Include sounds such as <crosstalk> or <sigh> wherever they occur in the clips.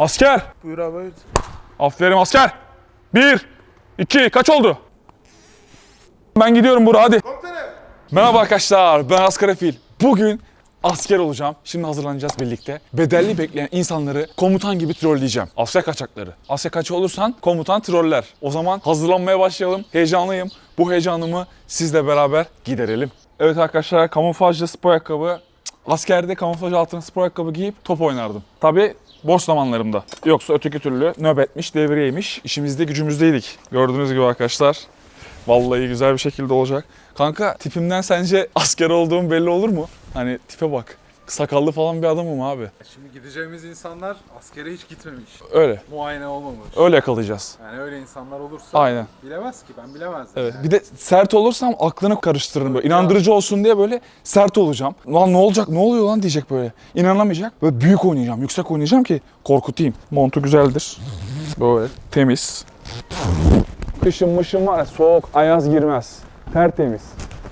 Asker. Buyur abi. Aferin asker. Bir, iki, kaç oldu? Ben gidiyorum Burak hadi. Merhaba arkadaşlar ben Asker Efil. Bugün asker olacağım. Şimdi hazırlanacağız birlikte. Bedelli bekleyen insanları komutan gibi trolleyeceğim. Asya kaçakları. Asya kaçı olursan komutan troller. O zaman hazırlanmaya başlayalım. Heyecanlıyım. Bu heyecanımı sizle beraber giderelim. Evet arkadaşlar kamuflajlı spor ayakkabı. Askerde kamuflaj altına spor ayakkabı giyip top oynardım. Tabi boş zamanlarımda. Yoksa öteki türlü nöbetmiş, devriyeymiş. İşimizde gücümüzdeydik. Gördüğünüz gibi arkadaşlar. Vallahi güzel bir şekilde olacak. Kanka tipimden sence asker olduğum belli olur mu? Hani tipe bak. Sakallı falan bir adamım abi. Şimdi gideceğimiz insanlar askere hiç gitmemiş. Öyle. Muayene olmamış. Öyle yakalayacağız. Yani öyle insanlar olursa Aynen. bilemez ki ben bilemezdim. Evet. Bir de sert olursam aklını karıştırırım böyle. İnandırıcı olsun diye böyle sert olacağım. Lan ne olacak? Ne oluyor lan diyecek böyle. İnanamayacak. Böyle büyük oynayacağım. Yüksek oynayacağım ki korkutayım. Montu güzeldir. Böyle temiz. Kışın mışın var ya soğuk ayaz girmez. Tertemiz.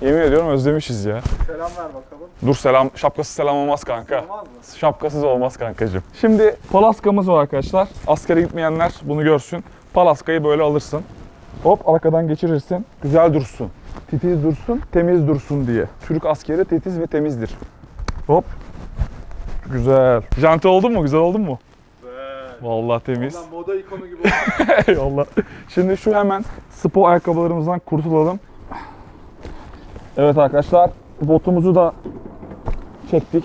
Yemin ediyorum özlemişiz ya. Selam ver bakalım. Dur selam, şapkası selam olmaz kanka. Olmaz mı? Şapkasız olmaz kankacığım. Şimdi palaskamız var arkadaşlar. Askere gitmeyenler bunu görsün. Palaskayı böyle alırsın. Hop arkadan geçirirsin. Güzel dursun. Titiz dursun, temiz dursun diye. Türk askeri titiz ve temizdir. Hop. Güzel. Janti oldun mu? Güzel oldun mu? Vallahi temiz. Ulan moda ikonu gibi. <laughs> Eyvallah. Şimdi şu hemen spor ayakkabılarımızdan kurtulalım. Evet arkadaşlar botumuzu da çektik.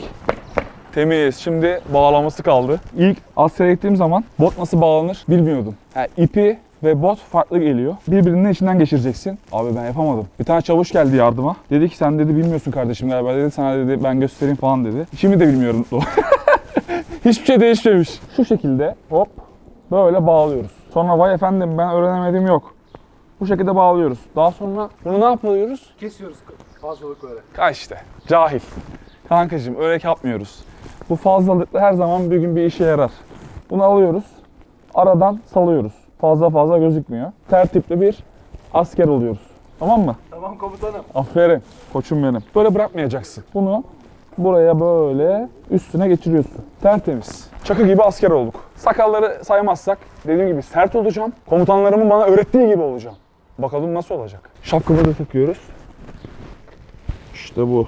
Temiz. Şimdi bağlaması kaldı. İlk Asya'ya gittiğim zaman bot nasıl bağlanır bilmiyordum. Yani ipi ve bot farklı geliyor. Birbirinin içinden geçireceksin. Abi ben yapamadım. Bir tane çavuş geldi yardıma. Dedi ki sen dedi bilmiyorsun kardeşim galiba dedi. Sana dedi ben göstereyim falan dedi. Şimdi de bilmiyorum. <laughs> Hiçbir şey değişmemiş. Şu şekilde hop böyle bağlıyoruz. Sonra vay efendim ben öğrenemedim yok. Bu şekilde bağlıyoruz. Daha sonra bunu ne yapıyoruz? Kesiyoruz fazlalıkları. Ha işte cahil. Kankacığım öyle yapmıyoruz. Bu fazlalıklı her zaman bir gün bir işe yarar. Bunu alıyoruz. Aradan salıyoruz. Fazla fazla gözükmüyor. Tertipli bir asker oluyoruz. Tamam mı? Tamam komutanım. Aferin koçum benim. Böyle bırakmayacaksın. Bunu buraya böyle üstüne geçiriyorsun. Tertemiz. Çakı gibi asker olduk. Sakalları saymazsak dediğim gibi sert olacağım. Komutanlarımın bana öğrettiği gibi olacağım. Bakalım nasıl olacak. Şapkamı da takıyoruz. İşte bu.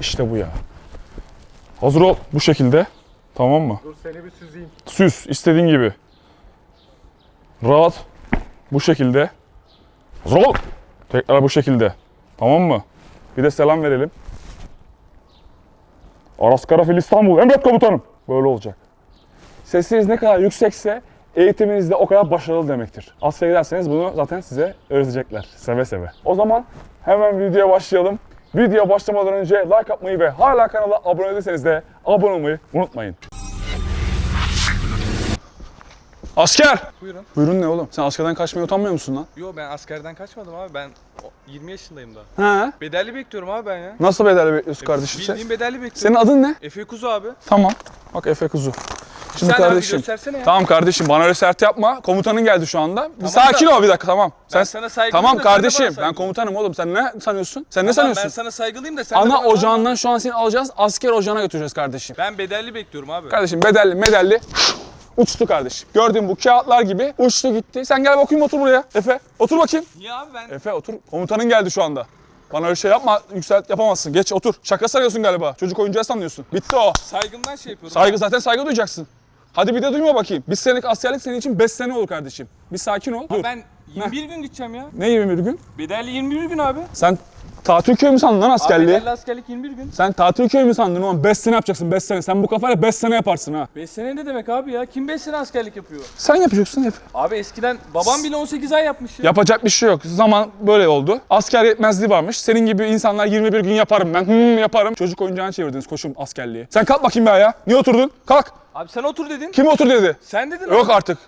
İşte bu ya. Hazır ol bu şekilde. Tamam mı? Dur seni bir süzeyim. Süs istediğin gibi. Rahat. Bu şekilde. Hazır ol. Tekrar bu şekilde. Tamam mı? Bir de selam verelim. Aras Karafil İstanbul. Emret komutanım. Böyle olacak. Sesiniz ne kadar yüksekse eğitiminiz de o kadar başarılı demektir. Askere giderseniz bunu zaten size öğretecekler. Seve seve. O zaman hemen videoya başlayalım. Video başlamadan önce like atmayı ve hala kanala abone değilseniz de abone olmayı unutmayın. Asker! Buyurun. Buyurun ne oğlum? Sen askerden kaçmaya utanmıyor musun lan? Yo ben askerden kaçmadım abi. Ben o- 20 yaşındayım daha. He? Bedelli bekliyorum abi ben ya. Nasıl bedelli bekliyorsun kardeşim sen? Bildiğin bedelli bekliyorum. Senin adın ne? Efe Kuzu abi. Tamam. Bak Efe Kuzu. Şimdi Sen abi kardeşim. göstersene ya. Tamam kardeşim bana öyle sert yapma. Komutanın geldi şu anda. Bir Tamam sakin da- ol bir dakika tamam. Ben sana saygılıyım Tamam da sen kardeşim ben komutanım oğlum. Sen ne sanıyorsun? Sen ne Tamam, sanıyorsun? Ben sana saygılıyım da sen Ana ocağından şu an seni alacağız. Asker ocağına götüreceğiz kardeşim. Ben bedelli bekliyorum abi. Kardeşim bedelli medelli uçtu kardeşim. Gördüğün bu kağıtlar gibi uçtu gitti. Sen gel bakayım otur buraya. Efe otur bakayım. Niye abi ben? Efe otur. Komutanın geldi şu anda. Bana öyle şey yapma, yükselt yapamazsın. Geç otur. Şaka sanıyorsun galiba. Çocuk oyuncağı sanıyorsun. Bitti o. Saygımdan şey yapıyorum. Saygı zaten saygı duyacaksın. Hadi bir de duyma bakayım. Bir senelik askerlik senin için 5 sene olur kardeşim. Bir sakin ol. Dur. Abi ben 21 gün gideceğim ya. Ne 21 gün? Bedelli 21 gün abi. Sen tatil köyü mü sandın lan Abi askerliği? bedelli askerlik 21 gün. Sen tatil köyü mü sandın oğlum? 5 sene yapacaksın 5 sene. Sen bu kafayla 5 sene yaparsın ha. 5 sene ne demek abi ya? Kim 5 sene askerlik yapıyor? Sen yapacaksın Efe. Abi eskiden babam bile 18 ay yapmış ya. Yapacak bir şey yok. Zaman böyle oldu. Asker yetmezliği varmış. Senin gibi insanlar 21 gün yaparım ben. Hmm yaparım. Çocuk oyuncağına çevirdiniz koşum askerliği. Sen kalk bakayım bir ayağa. Niye oturdun? Kalk. Abi sen otur dedin. Kim otur dedi. Sen dedin Yok abi. artık.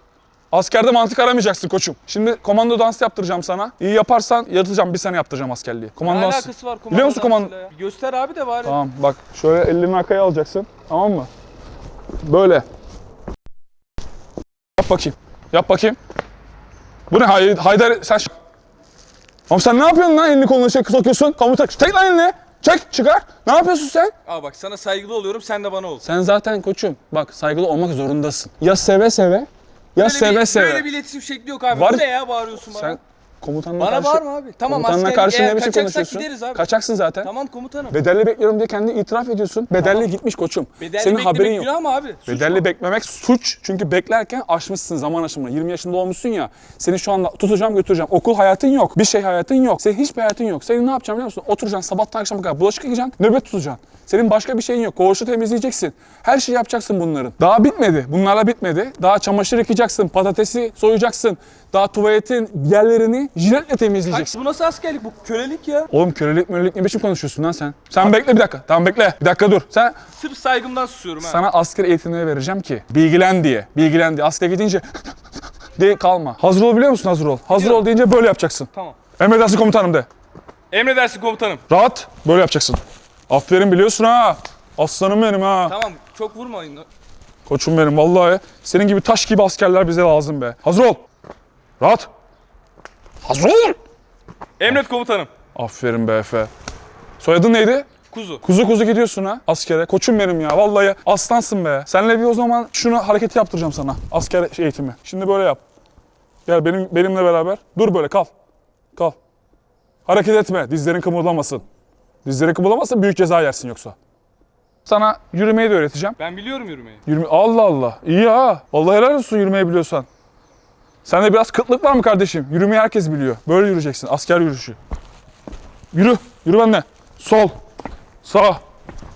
Askerde mantık aramayacaksın koçum. Şimdi komando dansı yaptıracağım sana. İyi yaparsan yatacağım bir sene yaptıracağım askerliği. Ne Komando dansı. alakası var Biliyor musun komando? dansıyla ya? Bir Göster abi de bari. Tamam bak şöyle ellerini arkaya alacaksın. Tamam mı? Böyle. Yap bakayım. Yap bakayım. Bu ne Hay Haydar sen ş- Oğlum sen ne yapıyorsun lan elini kolunu şey sokuyorsun? Komutan tek lan elini. Çek çıkar. Ne yapıyorsun sen? Aa bak sana saygılı oluyorum sen de bana ol. Sen zaten koçum. Bak saygılı olmak zorundasın. Ya seve seve ya seve bir, seve. Böyle bir iletişim şekli yok abi. Var- Bu ne ya bağırıyorsun bana? Sen komutanla bana karşı... bağırma abi. Tamam komutanla askerlik karşı eğer ne biçim kaçacaksak konuşuyorsun? gideriz abi. Kaçaksın zaten. Tamam komutanım. Bedelli bekliyorum diye kendi itiraf ediyorsun. Bedelli gitmiş koçum. Bedelli Senin beklemek haberin yok. günah mı abi? Suç Bedelli mu? beklemek suç. Çünkü beklerken aşmışsın zaman aşımını. 20 yaşında olmuşsun ya. Seni şu anda tutacağım götüreceğim. Okul hayatın yok. Bir şey hayatın yok. Senin hiçbir hayatın yok. Senin ne yapacaksın biliyor musun? Oturacaksın sabahtan akşama kadar bulaşık yıkayacaksın. Nöbet tutacaksın. Senin başka bir şeyin yok. Koğuşu temizleyeceksin. Her şeyi yapacaksın bunların. Daha bitmedi. Bunlarla bitmedi. Daha çamaşır yıkayacaksın. Patatesi soyacaksın. Daha tuvaletin yerlerini jiletle temizleyeceksin. Bu nasıl askerlik? Bu kölelik ya. Oğlum kölelik mölelik ne biçim konuşuyorsun lan sen? Sen bekle bir dakika. Tamam bekle. Bir dakika dur. Sen Sırf saygımdan susuyorum ha. sana asker eğitimleri vereceğim ki bilgilen diye. Bilgilen diye. Askere gidince <laughs> diye kalma. Hazır ol biliyor musun hazır ol? Hazır ol deyince böyle yapacaksın. Tamam. Emredersin komutanım de. Emredersin komutanım. Rahat böyle yapacaksın. Aferin biliyorsun ha. Aslanım benim ha. Tamam çok vurmayın. Koçum benim vallahi. Senin gibi taş gibi askerler bize lazım be. Hazır ol. Rahat. Hazır. Emret komutanım. Aferin be Efe. Soyadın neydi? Kuzu. Kuzu kuzu gidiyorsun ha askere. Koçum benim ya vallahi aslansın be. Senle bir o zaman şunu hareketi yaptıracağım sana. Asker eğitimi. Şimdi böyle yap. Gel benim benimle beraber. Dur böyle kal. Kal. Hareket etme. Dizlerin kımıldamasın. Dizlerin kımıldamasın büyük ceza yersin yoksa. Sana yürümeyi de öğreteceğim. Ben biliyorum yürümeyi. Yürüme Allah Allah. İyi ha. Vallahi helal olsun yürümeyi biliyorsan. Sende biraz kıtlık var mı kardeşim? Yürümeyi herkes biliyor. Böyle yürüyeceksin. Asker yürüyüşü. Yürü. Yürü benimle. Sol. Sağ.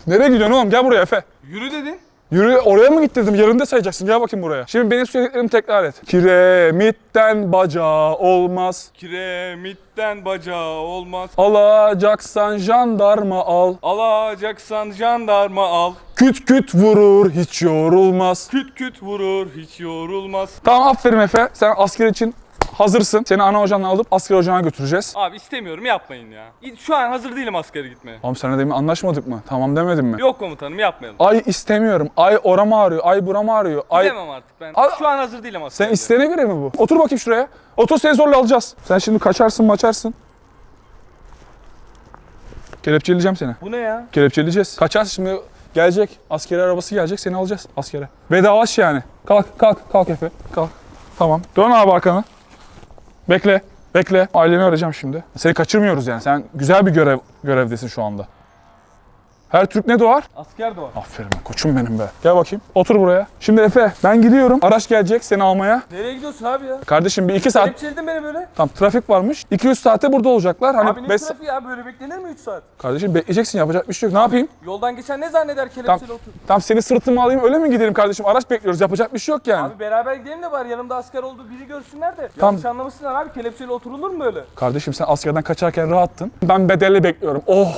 Nereye gidiyorsun oğlum? Gel buraya Efe. Yürü dedin. Yürü oraya mı git dedim. Yerinde sayacaksın. Gel bakayım buraya. Şimdi benim söylediklerimi tekrar et. Kiremitten bacağı olmaz. Kiremitten bacağı olmaz. Alacaksan jandarma al. Alacaksan jandarma al. Küt küt vurur hiç yorulmaz. Küt küt vurur hiç yorulmaz. Tamam aferin Efe. Sen asker için hazırsın. Seni ana hocanla alıp asker hocana götüreceğiz. Abi istemiyorum yapmayın ya. Şu an hazır değilim askere gitmeye. Oğlum seninle demin anlaşmadık mı? Tamam demedim mi? Yok komutanım yapmayalım. Ay istemiyorum. Ay orama ağrıyor. Ay burama ağrıyor. Ay... Gidemem artık ben. Al- Şu an hazır değilim askere. Sen isteğine göre mi bu? Otur bakayım şuraya. Otur seni zorla alacağız. Sen şimdi kaçarsın maçarsın. Kelepçeleyeceğim seni. Bu ne ya? Kelepçeleyeceğiz. Kaçarsın şimdi gelecek. Askeri arabası gelecek seni alacağız askere. Vedalaş yani. Kalk kalk kalk Efe. Kalk. Tamam. Dön abi arkanı. Bekle. Bekle. Aileni arayacağım şimdi. Seni kaçırmıyoruz yani. Sen güzel bir görev görevdesin şu anda. Her Türk ne doğar? Asker de var. Aferin be, koçum benim be. Gel bakayım. Otur buraya. Şimdi Efe ben gidiyorum. Araç gelecek seni almaya. Nereye gidiyorsun abi ya? Kardeşim bir iki saat Kelepçeledin beni böyle. tam trafik varmış. 200 saate burada olacaklar. Hani Abi ne beş- trafiği ya böyle beklenir mi 3 saat? Kardeşim bekleyeceksin yapacak bir şey yok. Ne yapayım? Yoldan geçen ne zanneder kelepçeli Tamam. otur. Tam seni sırtıma alayım öyle mi gidelim kardeşim? Araç bekliyoruz. Yapacak bir şey yok yani. Abi beraber gidelim de bari yanımda asker oldu biri görsünler de. Tamam. Yanlış anlamışsınlar abi kelepçeli oturulur mu böyle? Kardeşim sen askerden kaçarken rahattın. Ben bedelli bekliyorum. Oh!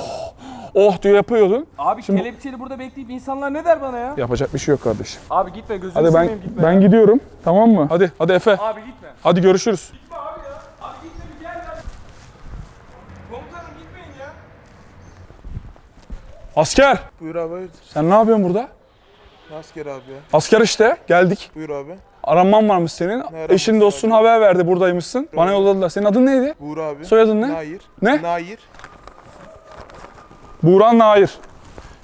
Oh diye yapıyordun. Abi Şimdi- kelepçeli burada bekleyip insanlar ne der bana ya? Yapacak bir şey yok kardeşim. Abi gitme gözünü Hadi ben seveyim gitme. ben ya. gidiyorum. Tamam mı? Hadi hadi Efe. Abi gitme. Hadi görüşürüz. Gitme abi ya. Abi gitme bir gel ya. Komutanım gitmeyin ya. Asker! Buyur abi hayırdır? Sen ne yapıyorsun burada? Asker abi ya. Asker işte. Geldik. Buyur abi. Aranman varmış senin. aranması Eşin dostun abi? haber verdi buradaymışsın. Bana yolladılar. Senin adın neydi? Buğur abi. Soyadın ne? Nair. Ne? Nair. Buğran Nair.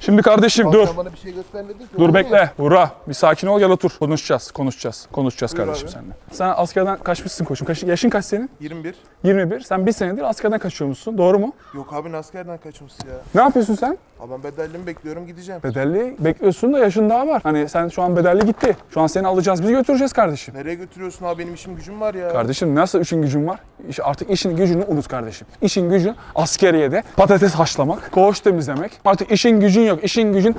Şimdi kardeşim dur. Sen bana bir şey göstermedin ki. Dur bekle. Buğra bir sakin ol gel otur. Konuşacağız. Konuşacağız. Konuşacağız Buyur kardeşim abi. seninle. Sen askerden kaçmışsın koçum. Kaç, yaşın kaç senin? 21. 21. Sen bir senedir askerden kaçıyormuşsun. Doğru mu? Yok abi askerden kaçmış ya. Ne yapıyorsun sen? Abi ben bedellimi bekliyorum gideceğim. Bedelli bekliyorsun da yaşın daha var. Hani sen şu an bedelli gitti. Şu an seni alacağız. Biz götüreceğiz kardeşim. Nereye götürüyorsun abi benim işim gücüm var ya. Kardeşim nasıl işin gücün var? İş- Artık işin gücünü unut kardeşim. İşin gücün askeriyede patates haşlamak, koğuş temizlemek. Artık işin gücün yok. İşin gücün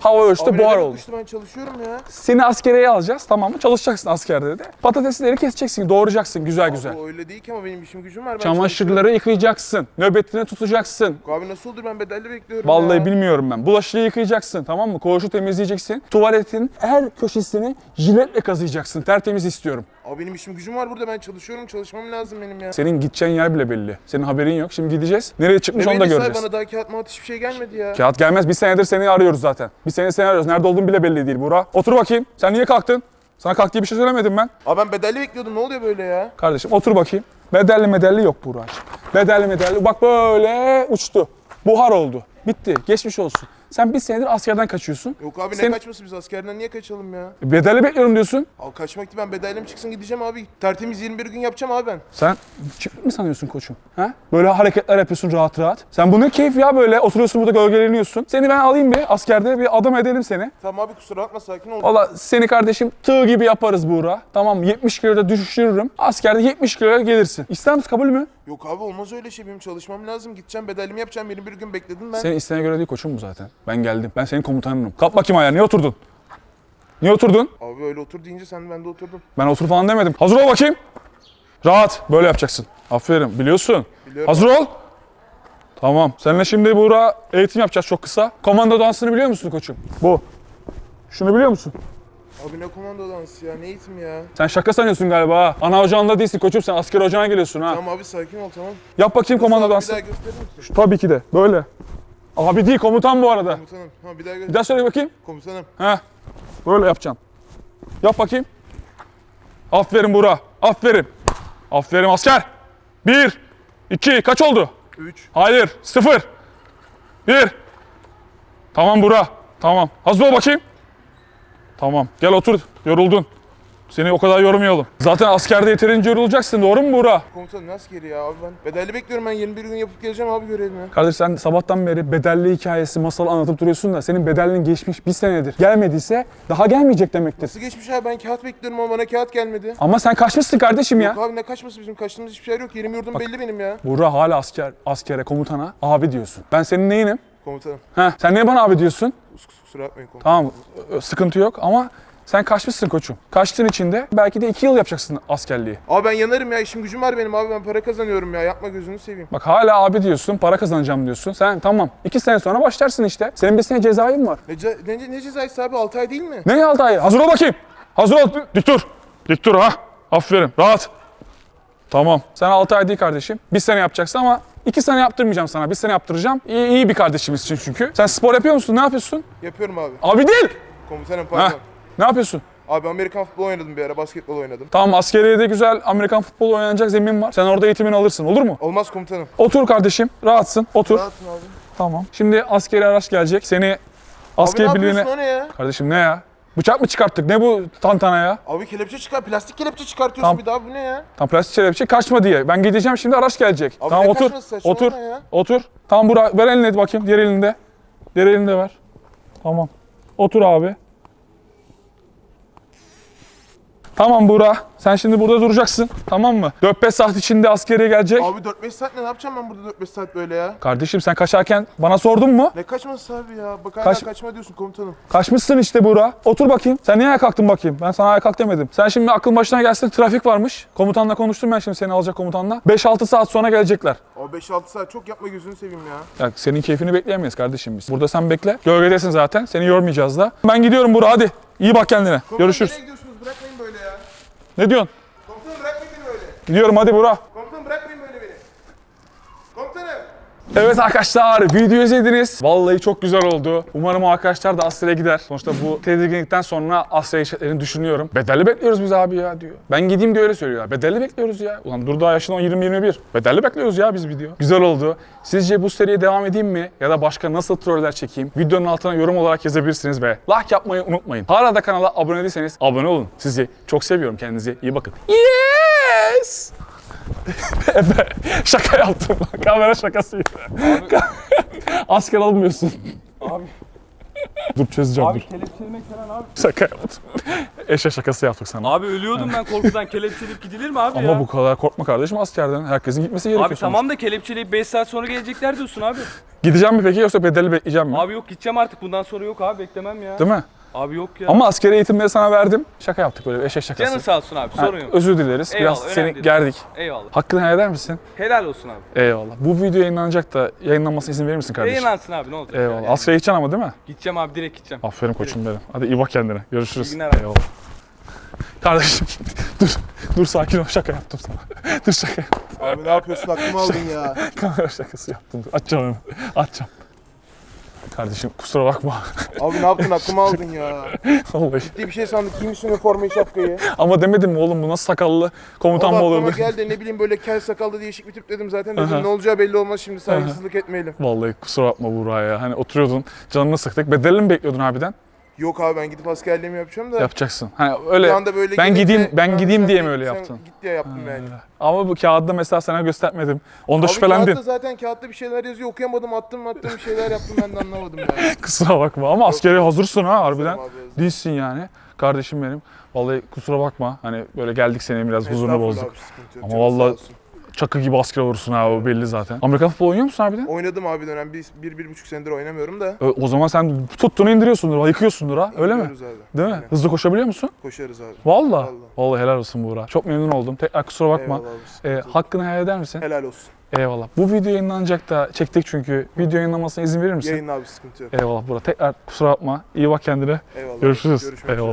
hava ölçtü Abi buhar oldu. işte ben çalışıyorum ya. Seni askeriyeye alacağız tamam mı? Çalışacaksın askerde de. Patatesleri keseceksin, doğrayacaksın güzel güzel. Abi öyle değil ki ama benim işim gücüm var. Ben Çamaşırları yıkayacaksın, nöbetini tutacaksın. Abi nasıl olur ben bedelli bekliyorum Vallahi ya. bilmiyorum ben. Bulaşığı yıkayacaksın tamam mı? Koğuşu temizleyeceksin. Tuvaletin her köşesini jiletle kazıyacaksın. Tertemiz istiyorum. Abi benim işim gücüm var burada ben çalışıyorum çalışmam lazım benim ya. Senin gideceğin yer bile belli. Senin haberin yok. Şimdi gideceğiz. Nereye çıkmış onu da Mehmet İsa, göreceğiz. bana daha kağıt mağat hiçbir şey gelmedi ya. Kağıt gelmez. Bir senedir seni arıyoruz zaten. Bir sene seni arıyoruz. Nerede olduğun bile belli değil Buğra. Otur bakayım. Sen niye kalktın? Sana kalk diye bir şey söylemedim ben. Abi ben bedelli bekliyordum ne oluyor böyle ya? Kardeşim otur bakayım. Bedelli medelli yok Buğra'cığım. Bedelli medelli. Bak böyle uçtu. Buhar oldu. Bitti. Geçmiş olsun. Sen bir senedir askerden kaçıyorsun. Yok abi Senin- ne kaçması biz askerden niye kaçalım ya? Bedelli bekliyorum diyorsun. Al kaçmaktı ben bedellim çıksın gideceğim abi. Tertemiz 21 gün yapacağım abi ben. Sen çiftlik mi sanıyorsun koçum? Ha? Böyle hareketler yapıyorsun rahat rahat. Sen bu ne keyif ya böyle oturuyorsun burada gölgeleniyorsun. Seni ben alayım bir askerde bir adam edelim seni. Tamam abi kusura bakma sakin ol. Valla seni kardeşim tığ gibi yaparız Buğra. Tamam 70 kiloda düşürürüm. Askerde 70 kiloya gelirsin. İster misin kabul mü? Yok abi olmaz öyle şey benim çalışmam lazım. Gideceğim bedelimi yapacağım 21 gün bekledim ben. Senin isteğine göre değil koçum bu zaten. Ben geldim. Ben senin komutanınım. Kalk bakayım ayağa. Niye oturdun? Niye oturdun? Abi öyle otur deyince sen ben de oturdum. Ben otur falan demedim. Hazır ol bakayım. Rahat. Böyle yapacaksın. Aferin. Biliyorsun. Biliyorum. Hazır ol. Tamam. Seninle şimdi Buğra eğitim yapacağız çok kısa. Komando dansını biliyor musun koçum? Bu. Şunu biliyor musun? Abi ne komando dansı ya ne eğitim ya. Sen şaka sanıyorsun galiba ha. Ana ocağında değilsin koçum sen asker ocağına geliyorsun ha. Tamam abi sakin ol tamam. Yap bakayım komando Abi bir dansı. daha gösterir misin? Tabii ki de. Böyle. Abi değil komutan bu arada. Komutanım. Ha bir daha Bir göster. daha söyle bakayım. Komutanım. He. Böyle yapacaksın. Yap bakayım. Aferin Buğra. Aferin. Aferin asker. Bir, iki, kaç oldu? 3. Hayır, sıfır. Bir. Tamam Buğra. Tamam. Hazır ol bakayım. Tamam. Gel otur. Yoruldun. Seni o kadar yormayalım. Zaten askerde yeterince yorulacaksın. Doğru mu Buğra? Komutanım nasıl geri ya abi ben? Bedelli bekliyorum ben 21 gün yapıp geleceğim abi görevime. Kardeş sen sabahtan beri bedelli hikayesi, masal anlatıp duruyorsun da senin bedellin geçmiş bir senedir. Gelmediyse daha gelmeyecek demektir. Nasıl geçmiş abi ben kağıt bekliyorum ama bana kağıt gelmedi. Ama sen kaçmışsın kardeşim ya. Yok abi ne kaçması bizim kaçtığımız hiçbir şey yok. Yerim yurdum belli benim ya. Buğra hala asker, askere, komutana abi diyorsun. Ben senin neyinim? Komutanım. Heh, sen niye bana abi diyorsun? kus- Kusura bakmayın komutanım. Tamam, sıkıntı yok ama sen kaçmışsın koçum. Kaçtığın için de belki de iki yıl yapacaksın askerliği. Abi ben yanarım ya işim gücüm var benim abi ben para kazanıyorum ya yapma gözünü seveyim. Bak hala abi diyorsun, para kazanacağım diyorsun. Sen tamam, iki sene sonra başlarsın işte. Senin bir sene cezaevin var. Ne, ce- ne, ne cezayısı abi 6 ay değil mi? Ne altı ay? Hazır ol bakayım. Hazır ol. Dik dur. Dik dur ha. Aferin. Rahat. Tamam. Sen 6 ay değil kardeşim. Bir sene yapacaksın ama iki sene yaptırmayacağım sana. Bir sene yaptıracağım. İyi, iyi bir kardeşimizsin çünkü. Sen spor yapıyor musun? Ne yapıyorsun? Yapıyorum abi. Abi değil. Komutanım pardon. Ne yapıyorsun? Abi Amerikan futbolu oynadım bir ara basketbol oynadım. Tamam askeriyede güzel Amerikan futbolu oynanacak zemin var. Sen orada eğitimini alırsın olur mu? Olmaz komutanım. Otur kardeşim. Rahatsın. Otur. Rahatım abi. Tamam. Şimdi askeri araç gelecek. Seni Abi ne asker yapıyorsun birliğine... o ne ya? Kardeşim ne ya? Bıçak mı çıkarttık? Ne bu tantana ya? Abi kelepçe çıkar plastik kelepçe çıkartıyorsun Tamam. bir daha bu ne ya? Tam plastik çelepçe kaçma diye. Ben gideceğim şimdi araç gelecek. Abi tamam ne otur. kaçması saçmalama Otur. ya. Otur. Tamam Burak ver elini bakayım. Diğer elinde. Diğer elinde ver. Tamam. Otur abi. Tamam Burak. Sen şimdi burada duracaksın. Tamam mı? 4-5 saat içinde askeriye gelecek. Abi 4-5 saat ne, ne yapacağım ben burada 4-5 saat böyle ya? Kardeşim sen kaçarken bana sordun mu? Ne kaçması abi ya? Bak hala Kaç- kaçma diyorsun komutanım. Kaçmışsın işte Buğra. Otur bakayım. Sen niye ayağa kalktın bakayım? Ben sana ayağa kalk demedim. Sen şimdi aklın başına gelsin trafik varmış. Komutanla konuştum ben şimdi seni alacak komutanla. 5-6 saat sonra gelecekler. Abi 5-6 saat çok yapma gözünü seveyim ya. Ya senin keyfini bekleyemeyiz kardeşim biz. Burada sen bekle. Gölgedesin zaten. Seni yormayacağız da. Ben gidiyorum Buğra hadi. İyi bak kendine. Görüşürüz. nereye gidiyorsunuz? Bırakmayın böyle ya. Ne diyorsun? Komutanım bırakmayın beni böyle. Gidiyorum hadi Buğra. Komutanım bırakmayın böyle beni. Komutanım. Evet arkadaşlar video izlediniz. Vallahi çok güzel oldu. Umarım arkadaşlar da Asya'ya gider. Sonuçta bu tedirginlikten sonra Asya işletlerini düşünüyorum. Bedelli bekliyoruz biz abi ya diyor. Ben gideyim diye öyle söylüyorlar. Bedelli bekliyoruz ya. Ulan dur daha yaşın 20-21. Bedelli bekliyoruz ya biz video. Güzel oldu. Sizce bu seriye devam edeyim mi? Ya da başka nasıl troller çekeyim? Videonun altına yorum olarak yazabilirsiniz ve like yapmayı unutmayın. Hala da kanala abone değilseniz abone olun. Sizi çok seviyorum. Kendinize iyi bakın. Yes! Efe şaka yaptım. Kamera şakasıydı. Asker olmuyorsun. Abi. Dur çözeceğim dur. Abi kelepçelemek falan abi. Şaka yaptım. Eşe şakası yaptık sana. Abi ölüyordum ben korkudan kelepçeleyip gidilir mi abi Ama ya? bu kadar korkma kardeşim askerden. Herkesin gitmesi gerekiyor Abi sonuçta. tamam da kelepçeleyip 5 saat sonra gelecekler diyorsun abi. Gideceğim mi peki yoksa bedeli bekleyeceğim mi? Abi yok gideceğim artık bundan sonra yok abi beklemem ya. Değil mi? Abi yok ya. Ama askeri eğitimleri sana verdim. Şaka yaptık böyle eşek şakası. Canın sağ olsun abi sorun yok. Özür dileriz. Eyvallah, Biraz önemli seni değil. gerdik. Eyvallah. Hakkını helal eder misin? Helal olsun abi. Eyvallah. Bu video yayınlanacak da yayınlanmasına izin verir misin kardeşim? Yayınlansın abi ne olacak? Eyvallah. Yani. Askere gideceksin ama değil mi? Gideceğim abi direkt gideceğim. Aferin koçum benim. Hadi iyi bak kendine. Görüşürüz. İyi günler abi. Eyvallah. Kardeşim <laughs> dur. Dur sakin ol şaka yaptım sana. <laughs> dur şaka yaptım. Abi ne yapıyorsun aklımı aldın ya. <laughs> Kamera şakası yaptım. Dur. Açacağım hemen. Açacağım. Kardeşim kusura bakma. Abi ne yaptın aklımı <laughs> aldın ya. Vallahi. Ciddi bir şey sandık. Giymişsin üniformayı şapkayı. Ama demedim mi oğlum bu nasıl sakallı komutan mı aklıma olurdu? geldi ne bileyim böyle kel sakallı değişik bir tip dedim zaten dedim ne olacağı belli olmaz şimdi saygısızlık etmeyelim. Vallahi kusura bakma Buğra ya. Hani oturuyordun canını sıktık. Bedelini mi bekliyordun harbiden? Yok abi ben gidip askerliğimi yapacağım da. Yapacaksın. Hani Bir öyle anda böyle ben gideyim ben de gideyim diye mi öyle sen yaptın? Git diye yaptım yani. Ama bu kağıtta mesela sana göstermedim. Onda Abi şüphelendin. kağıtta zaten kağıtta bir şeyler yazıyor okuyamadım attım attım bir şeyler yaptım ben de anlamadım yani. <laughs> Kusura bakma ama askere hazırsın ha harbiden. Değilsin yani. Kardeşim benim. Vallahi kusura bakma. Hani böyle geldik senin biraz huzurunu Estağfurullah bozduk. abi. Ama vallahi-. Çakı gibi asker olursun ha o belli zaten. Amerikan futbolu oynuyor musun harbiden? Oynadım abi dönem bir, bir, bir buçuk senedir oynamıyorum da. Ö- O zaman sen tuttuğunu indiriyorsundur, yıkıyorsundur ha. Öyle mi? Gidiyoruz Abi. Değil mi? Aynen. Hızlı koşabiliyor musun? Koşarız abi. Vallahi. Vallahi. Vallahi helal olsun Buğra. Çok memnun oldum. Tekrar kusura bakma. Eyvallah abi, Ee, hakkını helal eder misin? Helal olsun. Eyvallah. Bu video yayınlanacak da çektik çünkü. Video yayınlamasına izin verir misin? Yayın abi sıkıntı yok. Eyvallah Buğra. Tekrar kusura bakma. İyi bak kendine. Eyvallah. Görüşürüz. Görüşmek üzere. Eyvallah.